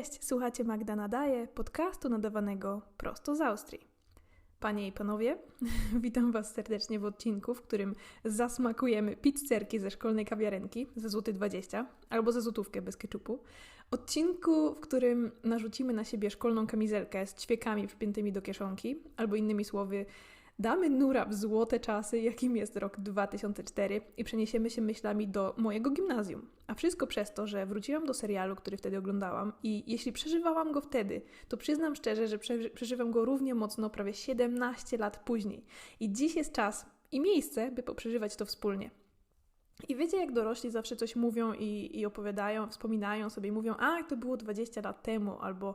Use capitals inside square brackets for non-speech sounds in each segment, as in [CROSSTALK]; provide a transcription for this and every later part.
Cześć, słuchacie Magda Nadaje, podcastu nadawanego prosto z Austrii. Panie i panowie, [LAUGHS] witam Was serdecznie w odcinku, w którym zasmakujemy pizzerki ze szkolnej kawiarenki za złoty 20 albo za złotówkę bez keczupu. Odcinku, w którym narzucimy na siebie szkolną kamizelkę z ćwiekami przypiętymi do kieszonki, albo innymi słowy, Damy nura w złote czasy, jakim jest rok 2004 i przeniesiemy się myślami do mojego gimnazjum. A wszystko przez to, że wróciłam do serialu, który wtedy oglądałam i jeśli przeżywałam go wtedy, to przyznam szczerze, że przeżywam go równie mocno prawie 17 lat później. I dziś jest czas i miejsce, by poprzeżywać to wspólnie. I wiecie, jak dorośli zawsze coś mówią i, i opowiadają, wspominają sobie mówią, a to było 20 lat temu, albo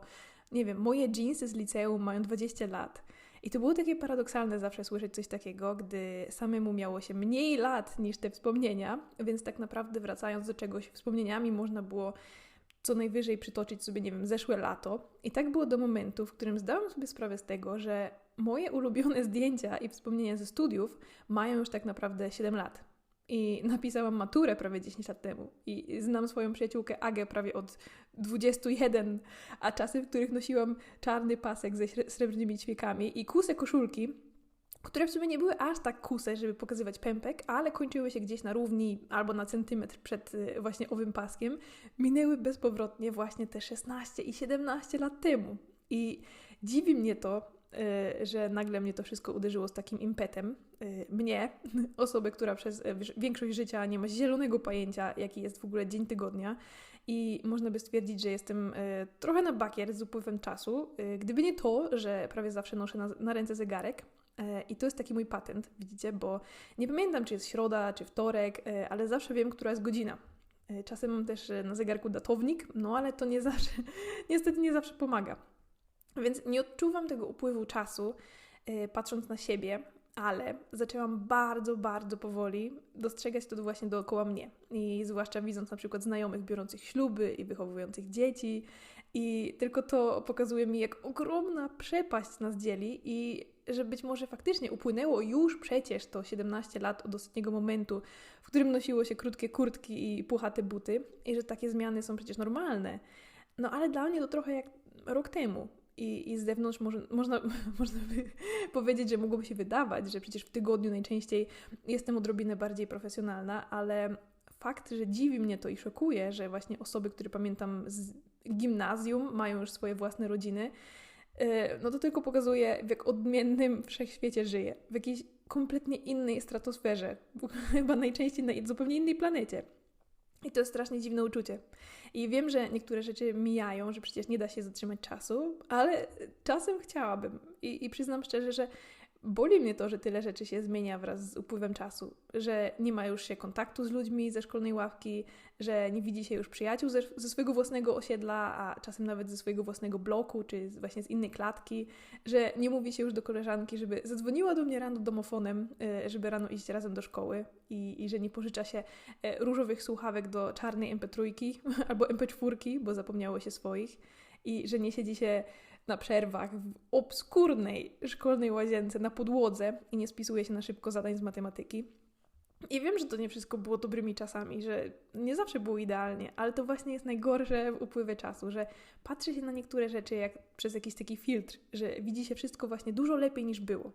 nie wiem, moje jeansy z liceum mają 20 lat. I to było takie paradoksalne zawsze słyszeć coś takiego, gdy samemu miało się mniej lat niż te wspomnienia, więc tak naprawdę wracając do czegoś wspomnieniami można było co najwyżej przytoczyć sobie, nie wiem, zeszłe lato. I tak było do momentu, w którym zdałam sobie sprawę z tego, że moje ulubione zdjęcia i wspomnienia ze studiów mają już tak naprawdę 7 lat. I napisałam maturę prawie 10 lat temu. I znam swoją przyjaciółkę Agę prawie od 21, a czasy, w których nosiłam czarny pasek ze srebrnymi ćwiekami i kuse koszulki, które w sumie nie były aż tak kuse, żeby pokazywać pępek, ale kończyły się gdzieś na równi albo na centymetr przed y, właśnie owym paskiem, minęły bezpowrotnie właśnie te 16 i 17 lat temu. I dziwi mnie to, że nagle mnie to wszystko uderzyło z takim impetem. Y, mnie, [LAUGHS] osobę, która przez y, większość życia nie ma zielonego pojęcia, jaki jest w ogóle dzień tygodnia. I można by stwierdzić, że jestem trochę na bakier z upływem czasu. Gdyby nie to, że prawie zawsze noszę na, na ręce zegarek, i to jest taki mój patent, widzicie, bo nie pamiętam, czy jest środa, czy wtorek, ale zawsze wiem, która jest godzina. Czasem mam też na zegarku datownik, no ale to nie zawsze, [LAUGHS] niestety nie zawsze pomaga. Więc nie odczuwam tego upływu czasu, yy, patrząc na siebie, ale zaczęłam bardzo, bardzo powoli dostrzegać to właśnie dookoła mnie. I zwłaszcza widząc na przykład znajomych biorących śluby i wychowujących dzieci. I tylko to pokazuje mi, jak ogromna przepaść nas dzieli i że być może faktycznie upłynęło już przecież to 17 lat od ostatniego momentu, w którym nosiło się krótkie kurtki i puchate buty i że takie zmiany są przecież normalne. No ale dla mnie to trochę jak rok temu i, i z zewnątrz może, można, [LAUGHS] można by powiedzieć, że mogłoby się wydawać, że przecież w tygodniu najczęściej jestem odrobinę bardziej profesjonalna, ale fakt, że dziwi mnie to i szokuje, że właśnie osoby, które pamiętam z gimnazjum, mają już swoje własne rodziny, e, no to tylko pokazuje, w jak odmiennym wszechświecie żyję. W jakiejś kompletnie innej stratosferze, [LAUGHS] chyba najczęściej na zupełnie innej planecie. I to jest strasznie dziwne uczucie. I wiem, że niektóre rzeczy mijają, że przecież nie da się zatrzymać czasu, ale czasem chciałabym. I, i przyznam szczerze, że boli mnie to, że tyle rzeczy się zmienia wraz z upływem czasu, że nie ma już się kontaktu z ludźmi ze szkolnej ławki, że nie widzi się już przyjaciół ze, ze swojego własnego osiedla, a czasem nawet ze swojego własnego bloku, czy właśnie z innej klatki, że nie mówi się już do koleżanki, żeby zadzwoniła do mnie rano domofonem, e, żeby rano iść razem do szkoły i, i że nie pożycza się e, różowych słuchawek do czarnej MP3 [LAUGHS] albo MP4, bo zapomniało się swoich i że nie siedzi się na przerwach w obskurnej szkolnej łazience na podłodze i nie spisuje się na szybko zadań z matematyki. I wiem, że to nie wszystko było dobrymi czasami, że nie zawsze było idealnie, ale to właśnie jest najgorsze w upływie czasu, że patrzy się na niektóre rzeczy jak przez jakiś taki filtr, że widzi się wszystko właśnie dużo lepiej niż było.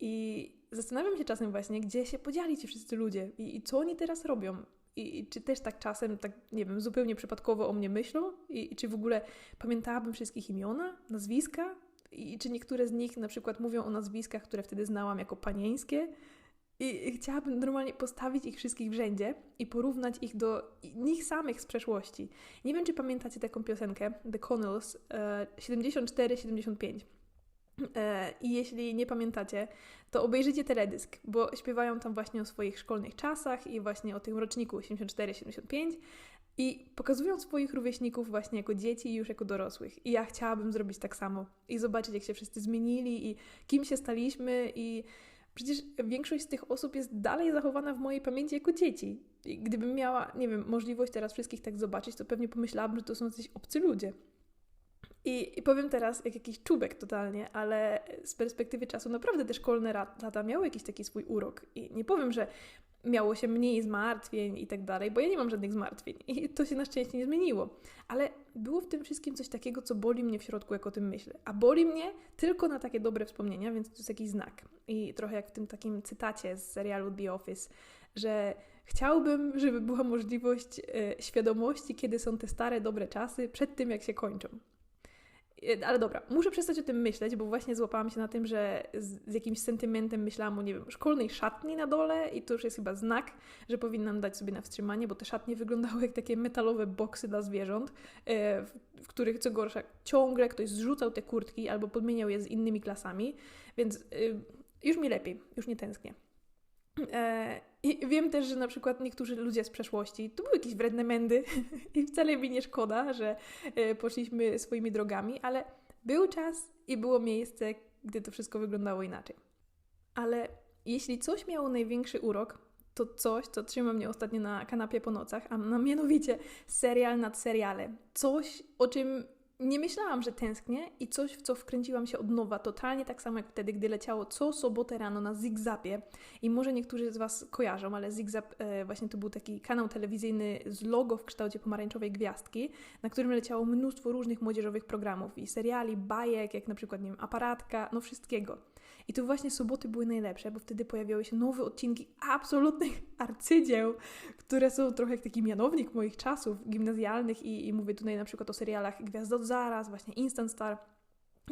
I zastanawiam się czasem właśnie, gdzie się podzieli ci wszyscy ludzie i, i co oni teraz robią. I, I, czy też tak czasem, tak nie wiem, zupełnie przypadkowo o mnie myślą? I, i czy w ogóle pamiętałabym wszystkich imiona, nazwiska? I, czy niektóre z nich na przykład mówią o nazwiskach, które wtedy znałam jako panieńskie? I, chciałabym normalnie postawić ich wszystkich w rzędzie i porównać ich do nich samych z przeszłości. Nie wiem, czy pamiętacie taką piosenkę The Connells e, 74-75. E, I jeśli nie pamiętacie, to obejrzyjcie teledysk, bo śpiewają tam właśnie o swoich szkolnych czasach i właśnie o tym roczniku 74-75 i pokazują swoich rówieśników właśnie jako dzieci i już jako dorosłych. I ja chciałabym zrobić tak samo i zobaczyć, jak się wszyscy zmienili i kim się staliśmy i przecież większość z tych osób jest dalej zachowana w mojej pamięci jako dzieci. I gdybym miała, nie wiem, możliwość teraz wszystkich tak zobaczyć, to pewnie pomyślałabym, że to są jacyś obcy ludzie. I, I, powiem teraz, jak jakiś czubek totalnie, ale z perspektywy czasu naprawdę te szkolne lata miały jakiś taki swój urok. I nie powiem, że miało się mniej zmartwień i tak dalej, bo ja nie mam żadnych zmartwień i to się na szczęście nie zmieniło. Ale było w tym wszystkim coś takiego, co boli mnie w środku, jak o tym myślę. A boli mnie tylko na takie dobre wspomnienia, więc to jest jakiś znak. I trochę jak w tym takim cytacie z serialu The Office, że chciałbym, żeby była możliwość e, świadomości, kiedy są te stare, dobre czasy, przed tym, jak się kończą. E, ale dobra, muszę przestać o tym myśleć, bo właśnie złapałam się na tym, że z, z, jakimś sentymentem myślałam o, nie wiem, szkolnej szatni na dole i to już jest chyba znak, że powinnam dać sobie na wstrzymanie, bo te szatnie wyglądały jak takie metalowe boksy dla zwierząt, e, w, w których co gorsza ciągle ktoś zrzucał te kurtki albo podmieniał je z innymi klasami, więc e, już mi lepiej, już nie tęsknię. I wiem też, że na przykład niektórzy ludzie z przeszłości, to były jakieś wredne mędy [LAUGHS] i wcale mi nie szkoda, że e, poszliśmy swoimi drogami, ale był czas i było miejsce, gdy to wszystko wyglądało inaczej. Ale jeśli coś miało największy urok, to coś, co trzyma mnie ostatnio na kanapie po nocach, a mianowicie serial nad serialem. Coś, o czym nie myślałam, że tęsknię i coś, w co wkręciłam się od nowa, totalnie tak samo jak wtedy, gdy leciało co sobotę rano na Zigzapie. I może niektórzy z Was kojarzą, ale Zigzap e, właśnie to był taki kanał telewizyjny z logo w kształcie pomarańczowej gwiazdki, na którym leciało mnóstwo różnych młodzieżowych programów i seriali, bajek, jak na przykład, nie wiem, aparatka, no wszystkiego. I to właśnie soboty były najlepsze, bo wtedy pojawiały się nowe odcinki absolutnych [LAUGHS] arcydzieł, które są trochę jak taki mianownik moich czasów gimnazjalnych i, i mówię tutaj na przykład o serialach Gwiazd zaraz, właśnie Instant Star,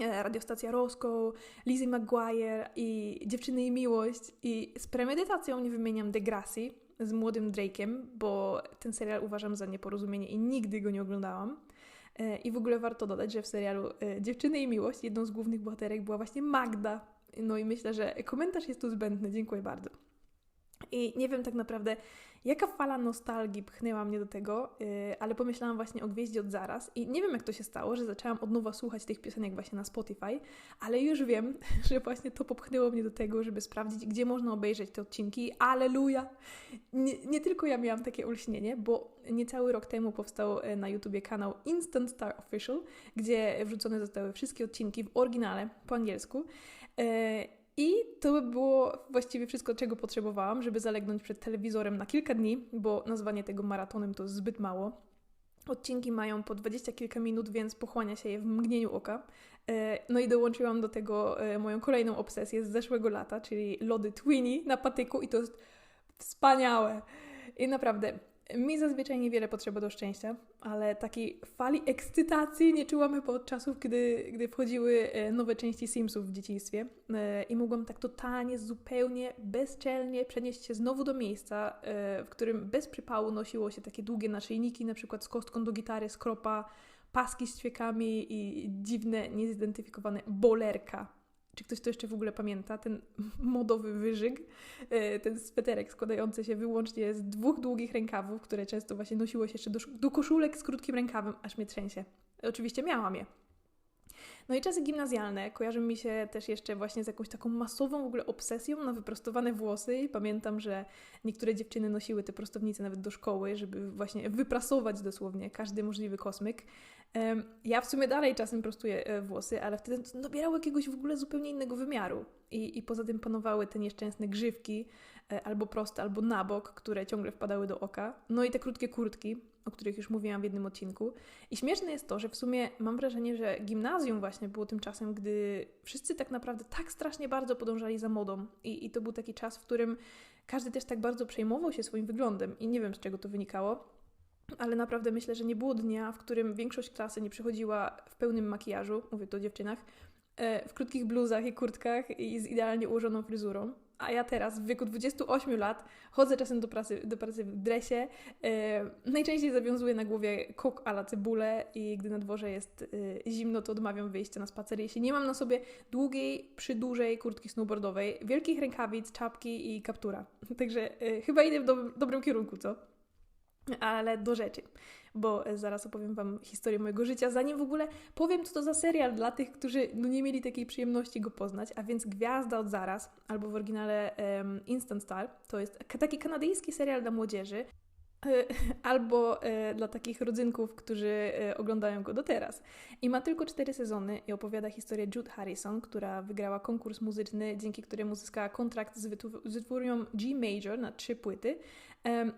e, radiostacja Roscoe, Lizzie McGuire i Dziewczyny i Miłość i z premedytacją nie wymieniam Degrassi z młodym Drake'em, bo ten serial uważam za nieporozumienie i nigdy go nie oglądałam. E, I w ogóle warto dodać, że w serialu e, Dziewczyny i Miłość jedną z głównych bohaterek była właśnie Magda, no i myślę, że komentarz jest tu zbędny. Dziękuję bardzo. I nie wiem tak naprawdę, jaka fala nostalgii pchnęła mnie do tego, yy, ale pomyślałam właśnie o Gwieździe od zaraz i nie wiem jak to się stało, że zaczęłam od nowa słuchać tych piosenek właśnie na Spotify, ale już wiem, [LAUGHS] że właśnie to popchnęło mnie do tego, żeby sprawdzić, gdzie można obejrzeć te odcinki. Aleluja! Nie, nie tylko ja miałam takie olśnienie, bo niecały rok temu powstał e, na YouTubie kanał Instant Star Official, gdzie wrzucone zostały wszystkie odcinki w oryginale po angielsku. E, I to by było właściwie wszystko, czego potrzebowałam, żeby zalegnąć przed telewizorem na kilka dni, bo nazwanie tego maratonem to zbyt mało. Odcinki mają po dwadzieścia kilka minut, więc pochłania się je w mgnieniu oka. E, no i dołączyłam do tego e, moją kolejną obsesję z zeszłego lata, czyli lody Twinnie na patyku i to jest wspaniałe. I naprawdę, mi zazwyczaj niewiele potrzeba do szczęścia, ale takiej fali ekscytacji nie czułam od czasów, gdy, gdy wchodziły e, nowe części Simsów w dzieciństwie e, i mogłam tak totalnie, zupełnie, bezczelnie przenieść się znowu do miejsca, e, w którym bez przypału nosiło się takie długie naszyjniki, na przykład z kostką do gitary, skropa, paski z ćwiekami i dziwne, niezidentyfikowane bolerka czy ktoś to jeszcze w ogóle pamięta, ten [LAUGHS] modowy wyżyg, e, ten sweterek składający się wyłącznie z dwóch długich rękawów, które często właśnie nosiło się jeszcze do, do koszulek z krótkim rękawem, aż mnie trzęsie. Oczywiście miałam je. No i czasy gimnazjalne kojarzą mi się też jeszcze właśnie z jakąś taką masową w ogóle obsesją na wyprostowane włosy. Pamiętam, że niektóre dziewczyny nosiły te prostownice nawet do szkoły, żeby właśnie wyprasować dosłownie każdy możliwy kosmyk. Ja w sumie dalej czasem prostuję e, włosy, ale wtedy nabierały jakiegoś w ogóle zupełnie innego wymiaru. I, i poza tym panowały te nieszczęsne grzywki, e, albo proste, albo na bok, które ciągle wpadały do oka. No i te krótkie kurtki, o których już mówiłam w jednym odcinku. I śmieszne jest to, że w sumie mam wrażenie, że gimnazjum właśnie było tym czasem, gdy wszyscy tak naprawdę tak strasznie bardzo podążali za modą. I, i to był taki czas, w którym każdy też tak bardzo przejmował się swoim wyglądem. I nie wiem, z czego to wynikało ale naprawdę myślę, że nie było dnia, w którym większość klasy nie przychodziła w pełnym makijażu, mówię to o dziewczynach, e, w krótkich bluzach i kurtkach i z idealnie ułożoną fryzurą. A ja teraz, w wieku 28 lat, chodzę czasem do pracy, do pracy w dresie. E, najczęściej zawiązuję na głowie kok ala cebulę i gdy na dworze jest e, zimno, to odmawiam wyjścia na spacer. Jeśli nie mam na sobie długiej, przydłużej kurtki snowboardowej, wielkich rękawic, czapki i kaptura. [LAUGHS] Także chyba idę w do dobrym kierunku, co? Ale do rzeczy, bo zaraz opowiem Wam historię mojego życia, zanim w ogóle powiem, co to za serial dla tych, którzy no, nie mieli takiej przyjemności go poznać, a więc Gwiazda od zaraz, albo w oryginale um, Instant Star, to jest taki kanadyjski serial dla młodzieży, [LAUGHS] albo e, dla takich rodzynków, którzy e, oglądają go do teraz. I ma tylko cztery sezony i opowiada historię Jude Harrison, która wygrała konkurs muzyczny, dzięki któremu zyskała kontrakt z, z wytwórnią G Major na trzy płyty.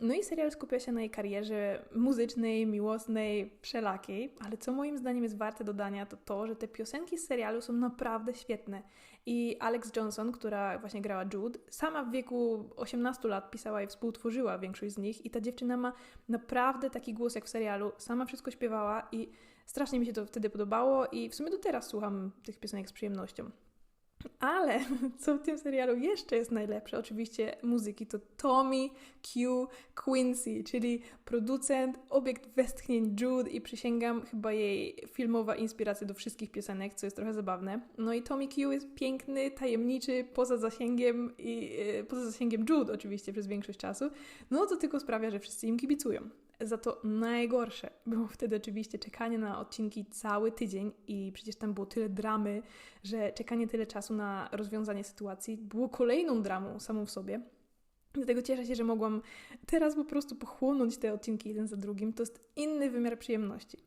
No i serial skupia się na jej karierze muzycznej, miłosnej, wszelakiej, ale co moim zdaniem jest warte dodania, to to, że te piosenki z serialu są naprawdę świetne. I Alex Johnson, która właśnie grała Jude, sama w wieku 18 lat pisała i współtworzyła większość z nich. I ta dziewczyna ma naprawdę taki głos jak w serialu, sama wszystko śpiewała i strasznie mi się to wtedy podobało. I w sumie do teraz słucham tych piosenek z przyjemnością. Ale [LAUGHS] co w tym serialu jeszcze jest najlepsze, oczywiście muzyki, to Tommy Q Quincy, czyli producent, obiekt westchnień Jude i przysięgam chyba jej filmowa inspiracja do wszystkich piosenek, co jest trochę zabawne. No i Tommy Q jest piękny, tajemniczy, poza zasięgiem i yy, poza zasięgiem Jude oczywiście przez większość czasu. No to tylko sprawia, że wszyscy im kibicują. Za to najgorsze było wtedy oczywiście czekanie na odcinki cały tydzień i przecież tam było tyle dramy, że czekanie tyle czasu na rozwiązanie sytuacji było kolejną dramą samą w sobie. Dlatego cieszę się, że mogłam teraz po prostu pochłonąć te odcinki jeden za drugim. To jest inny wymiar przyjemności.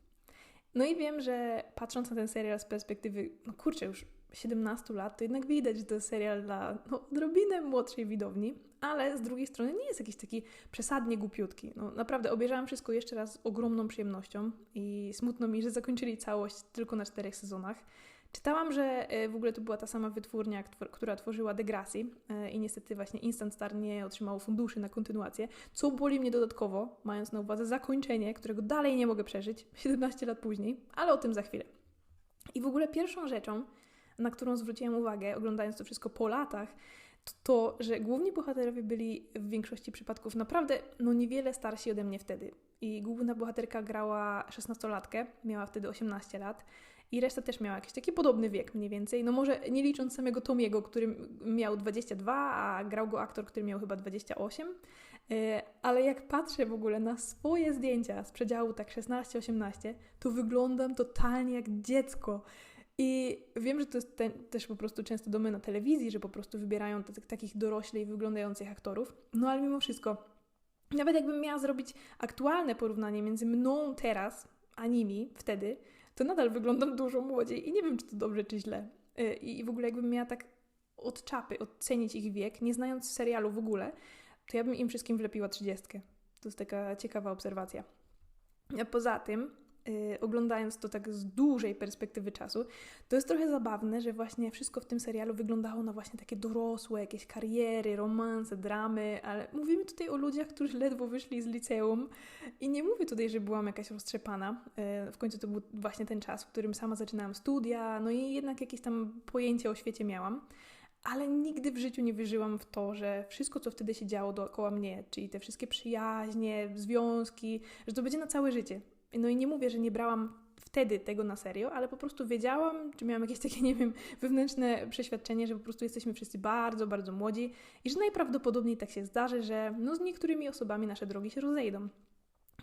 No i wiem, że patrząc na ten serial z perspektywy, no kurczę, już 17 lat, to jednak widać, że to jest serial dla no, odrobinę młodszej widowni, ale z drugiej strony nie jest jakiś taki przesadnie głupiutki. No, naprawdę obejrzałam wszystko jeszcze raz z ogromną przyjemnością i smutno mi, że zakończyli całość tylko na czterech sezonach. Czytałam, że e, w ogóle to była ta sama wytwórnia, która tworzyła Degrassi e, i niestety właśnie Instant Star nie otrzymało funduszy na kontynuację, co boli mnie dodatkowo, mając na uwadze zakończenie, którego dalej nie mogę przeżyć 17 lat później, ale o tym za chwilę. I w ogóle pierwszą rzeczą, na którą zwróciłam uwagę, oglądając to wszystko po latach, to, to że główni bohaterowie byli w większości przypadków naprawdę no niewiele starsi ode mnie wtedy. I główna bohaterka grała 16-latkę, miała wtedy 18 lat. I reszta też miała jakiś taki podobny wiek mniej więcej. No może nie licząc samego Tomiego, który miał 22, a grał go aktor, który miał chyba 28. E, ale jak patrzę w ogóle na swoje zdjęcia z przedziału tak 16-18, to wyglądam totalnie jak dziecko. I wiem, że to jest też po prostu często domena telewizji, że po prostu wybierają t- takich doroślej wyglądających aktorów. No ale mimo wszystko, nawet jakbym miała zrobić aktualne porównanie między mną teraz, a nimi wtedy, to nadal wyglądam dużo młodziej i nie wiem, czy to dobrze, czy źle. Y, I w ogóle jakbym miała tak od czapy ocenić ich wiek, nie znając serialu w ogóle, to ja bym im wszystkim wlepiła trzydziestkę. To jest taka ciekawa obserwacja. A poza tym, Y, oglądając to tak z dużej perspektywy czasu, to jest trochę zabawne, że właśnie wszystko w tym serialu wyglądało na właśnie takie dorosłe, jakieś kariery, romanse, dramy, ale mówimy tutaj o ludziach, którzy ledwo wyszli z liceum i nie mówię tutaj, że byłam jakaś roztrzepana. Y, w końcu to był właśnie ten czas, w którym sama zaczynałam studia, no i jednak jakieś tam pojęcie o świecie miałam ale nigdy w życiu nie wierzyłam w to, że wszystko, co wtedy się działo dookoła mnie, czyli te wszystkie przyjaźnie, związki, że to będzie na całe życie. No i nie mówię, że nie brałam wtedy tego na serio, ale po prostu wiedziałam, czy miałam jakieś takie, [LAUGHS] nie wiem, wewnętrzne przeświadczenie, że po prostu jesteśmy wszyscy bardzo, bardzo młodzi i że najprawdopodobniej tak się zdarzy, że no z niektórymi osobami nasze drogi się rozejdą.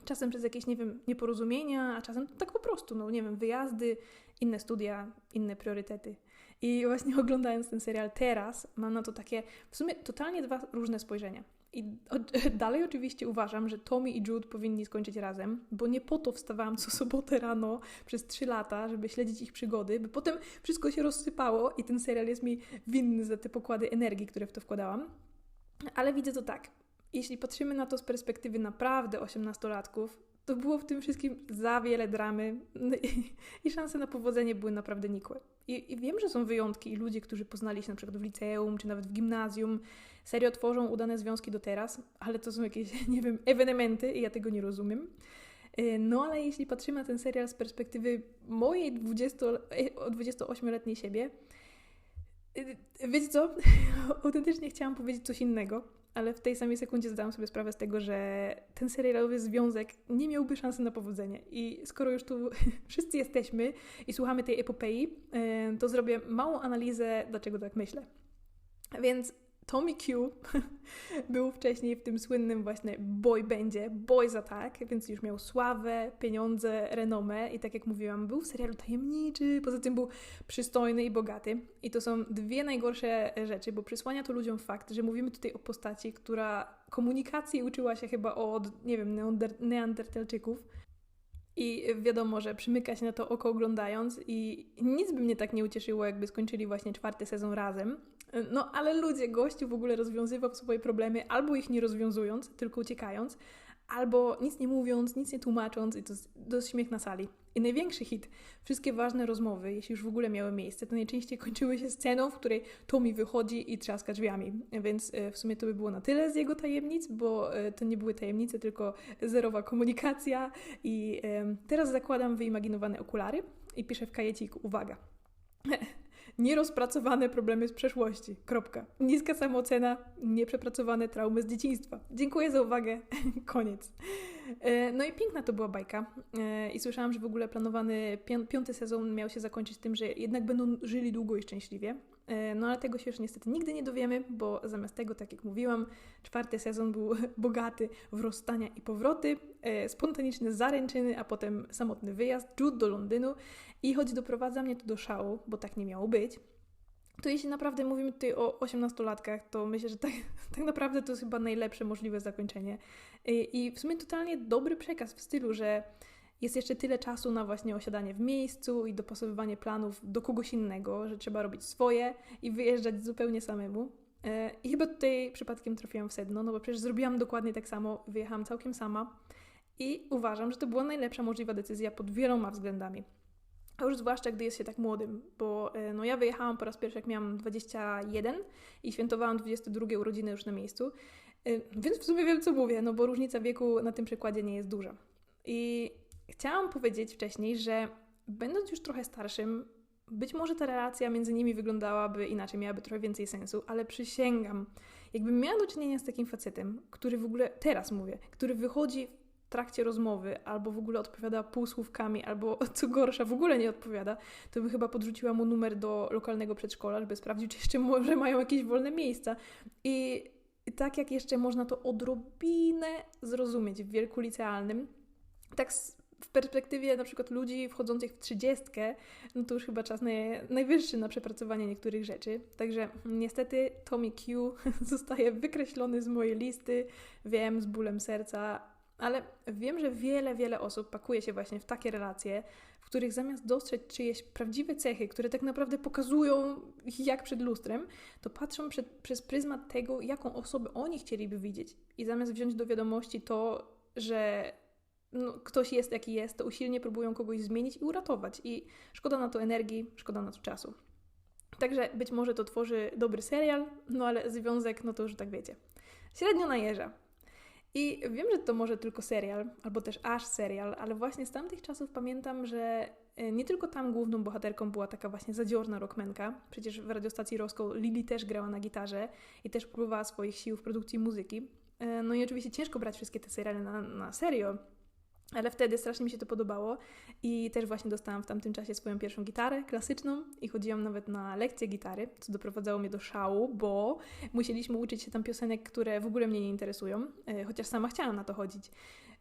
Czasem przez jakieś, nie wiem, nieporozumienia, a czasem tak po prostu, no nie wiem, wyjazdy, inne studia, inne priorytety. I właśnie [LAUGHS] oglądając ten serial teraz, mam na to takie w sumie totalnie dwa różne spojrzenia. I [LAUGHS] dalej oczywiście uważam, że Tommy i Jude powinni skończyć razem, bo nie po to wstawałam co sobotę rano przez trzy lata, żeby śledzić ich przygody, by potem wszystko się rozsypało i ten serial jest mi winny za te pokłady energii, które w to wkładałam. Ale widzę to tak. Jeśli patrzymy na to z perspektywy naprawdę osiemnastolatków, to było w tym wszystkim za wiele dramy i, i szanse na powodzenie były naprawdę nikłe. I, I, wiem, że są wyjątki i ludzie, którzy poznali się na przykład w liceum czy nawet w gimnazjum, serio tworzą udane związki do teraz, ale to są jakieś, [LAUGHS] nie wiem, ewenementy i ja tego nie rozumiem. Y, no ale jeśli patrzymy na ten serial z perspektywy mojej 20, 28-letniej siebie, y, wiecie co? [LAUGHS] Autentycznie chciałam powiedzieć coś innego, ale w tej samej sekundzie zdałam sobie sprawę z tego, że ten serialowy związek nie miałby szansy na powodzenie. I skoro już tu [LAUGHS] wszyscy jesteśmy i słuchamy tej epopei, to zrobię małą analizę, dlaczego tak myślę. Więc Tommy Q [LAUGHS] był wcześniej w tym słynnym właśnie boy bandzie Boys Attack, więc już miał sławę, pieniądze, renomę i tak jak mówiłam, był w serialu tajemniczy, poza tym był przystojny i bogaty. I to są dwie najgorsze rzeczy, bo przysłania to ludziom fakt, że mówimy tutaj o postaci, która komunikacji uczyła się chyba od, nie wiem, neandertalczyków. I wiadomo, że przymyka się na to oko oglądając i nic by mnie tak nie ucieszyło, jakby skończyli właśnie czwarty sezon razem. No ale ludzie, gościu w ogóle rozwiązywał swoje problemy albo ich nie rozwiązując, tylko uciekając, albo nic nie mówiąc, nic nie tłumacząc i to jest śmiech na sali. I największy hit, wszystkie ważne rozmowy, jeśli już w ogóle miały miejsce, to najczęściej kończyły się sceną, w której Tommy wychodzi i trzaska drzwiami. Więc e, w sumie to by było na tyle z jego tajemnic, bo e, to nie były tajemnice, tylko zerowa komunikacja. I teraz zakładam wyimaginowane okulary i piszę w kajeciku, uwaga, [LAUGHS] nierozpracowane problemy z przeszłości. Kropka. Niska samoocena, nieprzepracowane traumy z dzieciństwa. Dziękuję za uwagę. [LAUGHS] Koniec. E, no i piękna to była bajka. E, I słyszałam, że w ogóle planowany piąty sezon miał się zakończyć tym, że jednak będą żyli długo i szczęśliwie. E, no ale tego się już niestety nigdy nie dowiemy, bo zamiast tego, tak jak mówiłam, czwarty sezon był [LAUGHS] bogaty w rozstania i powroty, spontaniczne zaręczyny, a potem samotny wyjazd, Jude do Londynu i choć doprowadza mnie to do szału, bo tak nie miało być, to jeśli naprawdę mówimy tutaj o 18-latkach, to myślę, że tak, [LAUGHS] tak naprawdę to jest chyba najlepsze możliwe zakończenie. I, I w sumie totalnie dobry przekaz w stylu, że jest jeszcze tyle czasu na właśnie osiadanie w miejscu i dopasowywanie planów do kogoś innego, że trzeba robić swoje i wyjeżdżać zupełnie samemu. E, I chyba tutaj przypadkiem trafiłam w sedno, no bo przecież zrobiłam dokładnie tak samo, wyjechałam całkiem sama i uważam, że to była najlepsza możliwa decyzja pod wieloma względami. A już zwłaszcza, gdy jest się tak młodym, bo e, no, ja wyjechałam po raz pierwszy, jak miałam 21 i świętowałam 22 urodziny już na miejscu, e, więc w sumie wiem, co mówię, no bo różnica wieku na tym przykładzie nie jest duża. I chciałam powiedzieć wcześniej, że będąc już trochę starszym, być może ta relacja między nimi wyglądałaby inaczej, miałaby trochę więcej sensu, ale przysięgam, jakbym miała do czynienia z takim facetem, który w ogóle, teraz mówię, który wychodzi trakcie rozmowy, albo w ogóle odpowiada półsłówkami, albo [LAUGHS] co gorsza, w ogóle nie odpowiada, to bym chyba podrzuciła mu numer do lokalnego przedszkola, żeby sprawdzić, czy [LAUGHS] jeszcze może mają jakieś wolne miejsca. I, i tak jak jeszcze można to odrobinę zrozumieć w wieku licealnym, tak w perspektywie na przykład ludzi wchodzących w trzydziestkę, no to już chyba czas najwyższy na przepracowanie niektórych rzeczy. Także niestety Tommy Q [LAUGHS] zostaje wykreślony z mojej listy. Wiem, z bólem serca, ale wiem, że wiele, wiele osób pakuje się właśnie w takie relacje, w których zamiast dostrzec czyjeś prawdziwe cechy, które tak naprawdę pokazują jak przed lustrem, to patrzą przed, przez pryzmat tego, jaką osobę oni chcieliby widzieć. I zamiast wziąć do wiadomości to, że no, ktoś jest jaki jest, to usilnie próbują kogoś zmienić i uratować. I szkoda na to energii, szkoda na to czasu. Także być może to tworzy dobry serial, no ale związek, no to już tak wiecie. Średnio najeża. I wiem, że to może tylko serial, albo też aż serial, ale właśnie z tamtych czasów pamiętam, że e, nie tylko tam główną bohaterką była taka właśnie zadziorna rockmenka. Przecież w radiostacji Roscoe Lily też grała na gitarze i też próbowała swoich sił w produkcji muzyki. E, no i oczywiście ciężko brać wszystkie te seriale na, na serio, ale wtedy strasznie mi się to podobało i też właśnie dostałam w tamtym czasie swoją pierwszą gitarę klasyczną i chodziłam nawet na lekcje gitary, co doprowadzało mnie do szału, bo musieliśmy uczyć się tam piosenek, które w ogóle mnie nie interesują, e, chociaż sama chciałam na to chodzić.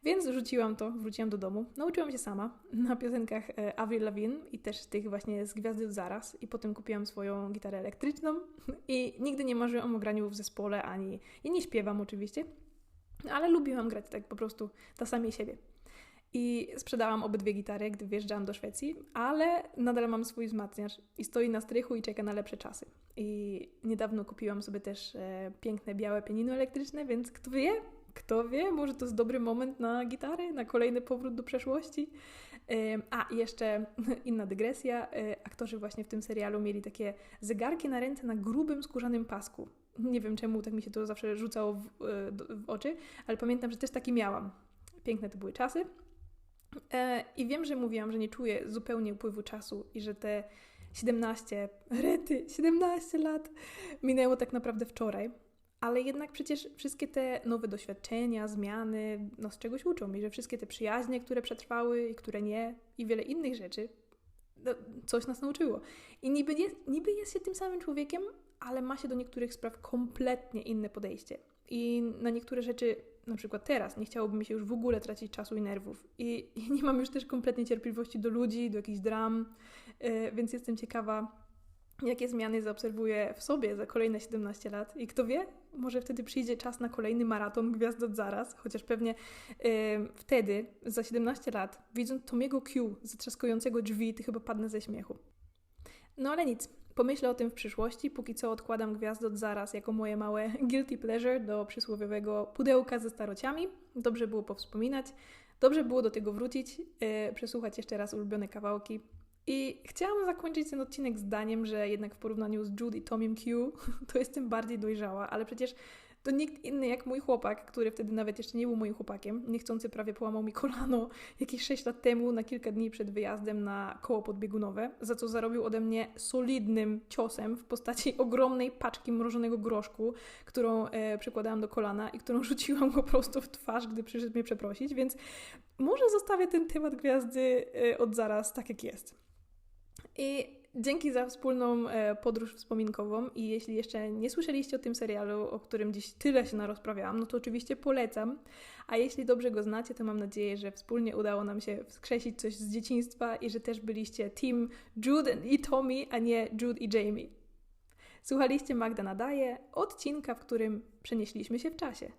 Więc rzuciłam to, wróciłam do domu, nauczyłam się sama [LAUGHS] na piosenkach e, Avril Lavigne i też tych właśnie z Gwiazdy Zaraz i potem kupiłam swoją gitarę elektryczną [LAUGHS] i nigdy nie marzyłam o graniu w zespole, ani i nie śpiewam oczywiście, ale lubiłam grać tak po prostu dla samej siebie. I sprzedałam obydwie gitary, gdy wjeżdżałam do Szwecji, ale nadal mam swój wzmacniacz i stoi na strychu i czeka na lepsze czasy. I niedawno kupiłam sobie też e, piękne białe pianino elektryczne, więc kto wie, kto wie, może to jest dobry moment na gitary, na kolejny powrót do przeszłości. E, a, jeszcze [LAUGHS] inna dygresja. E, aktorzy właśnie w tym serialu mieli takie zegarki na ręce na grubym, skórzanym pasku. Nie wiem czemu tak mi się to zawsze rzucało w, e, w oczy, ale pamiętam, że też taki miałam. Piękne to były czasy. E, I wiem, że mówiłam, że nie czuję zupełnie upływu czasu i że te 17, rety, 17 lat minęło tak naprawdę wczoraj. Ale jednak przecież wszystkie te nowe doświadczenia, zmiany no z czegoś uczą i że wszystkie te przyjaźnie, które przetrwały i które nie, i wiele innych rzeczy, no, coś nas nauczyło. I niby jest, niby jest się tym samym człowiekiem, ale ma się do niektórych spraw kompletnie inne podejście. I na niektóre rzeczy, na przykład teraz, nie chciałoby mi się już w ogóle tracić czasu i nerwów. I, [LAUGHS] i nie mam już też kompletnie cierpliwości do ludzi, do jakichś dram, yy, więc jestem ciekawa, jakie zmiany zaobserwuję w sobie za kolejne 17 lat. I kto wie, może wtedy przyjdzie czas na kolejny maraton Gwiazd od zaraz, chociaż pewnie yy, wtedy, za 17 lat, widząc Tomiego Q zatrzaskującego drzwi, ty chyba padnę ze śmiechu. No ale nic, pomyślę o tym w przyszłości. Póki co odkładam Gwiazd od zaraz jako moje małe [LAUGHS] guilty pleasure do przysłowiowego pudełka ze starociami. Dobrze było powspominać, dobrze było do tego wrócić, yy, przesłuchać jeszcze raz ulubione kawałki. I chciałam zakończyć ten odcinek zdaniem, że jednak w porównaniu z Judy i Tomim Q [LAUGHS] to jestem bardziej dojrzała, ale przecież to nikt inny jak mój chłopak, który wtedy nawet jeszcze nie był moim chłopakiem, niechcący prawie połamał mi kolano jakieś 6 lat temu, na kilka dni przed wyjazdem na koło podbiegunowe, za co zarobił ode mnie solidnym ciosem w postaci ogromnej paczki mrożonego groszku, którą e, przykładałam do kolana i którą [LAUGHS] rzuciłam go prosto w twarz, gdy przyszedł mnie przeprosić, więc może zostawię ten temat gwiazdy e, od zaraz tak jak jest. I dzięki za wspólną e, podróż wspominkową i jeśli jeszcze nie słyszeliście o tym serialu, o którym dziś tyle się narozprawiałam, no to oczywiście polecam. A jeśli dobrze go znacie, to mam nadzieję, że wspólnie udało nam się wskrzesić coś z dzieciństwa i że też byliście team Jude i Tommy, a nie Jude i Jamie. Słuchaliście Magda Nadaje, odcinka, w którym przenieśliśmy się w czasie.